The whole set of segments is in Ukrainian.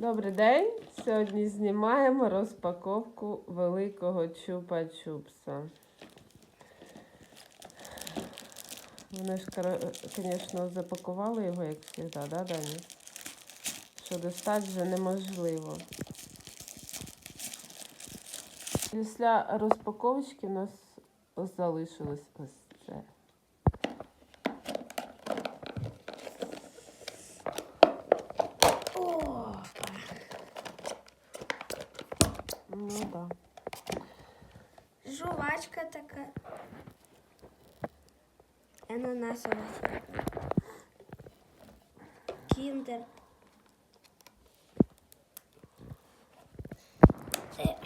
Добрий день! Сьогодні знімаємо розпаковку великого чупа-чупса. Вони ж, звісно, запакували його, як завжди, да, Дані? Що достати вже неможливо. Після розпаковочки у нас залишилось ось це. Ну. Да. жувачка така. Ананасова. Кіндер. Це.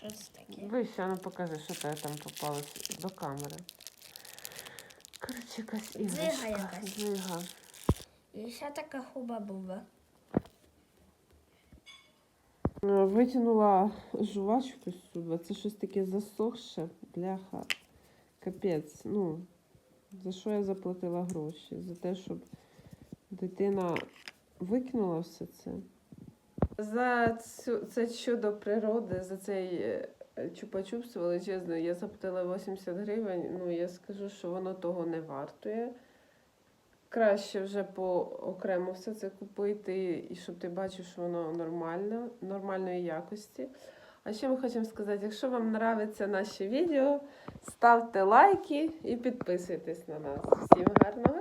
Що це таке? Вище, ну покажи, що тебе там попалось до камери. Коротше, якась іграшка. Дзига якась. Дзига. І ще така хуба-буба. Е, Витягнула жувачку сюди. Це щось таке засохше, бляха. Капець. Ну, за що я заплатила гроші? За те, щоб дитина викинула все це. За цю, це чудо природи, за цей е, чупа-чупс величезний, я заплатила 80 гривень. Ну, я скажу, що воно того не вартує. Краще вже по окремо все це купити, і щоб ти бачив, що воно нормально, нормальної якості. А ще ми хочемо сказати, якщо вам подобаються наші відео, ставте лайки і підписуйтесь на нас. Всім гарного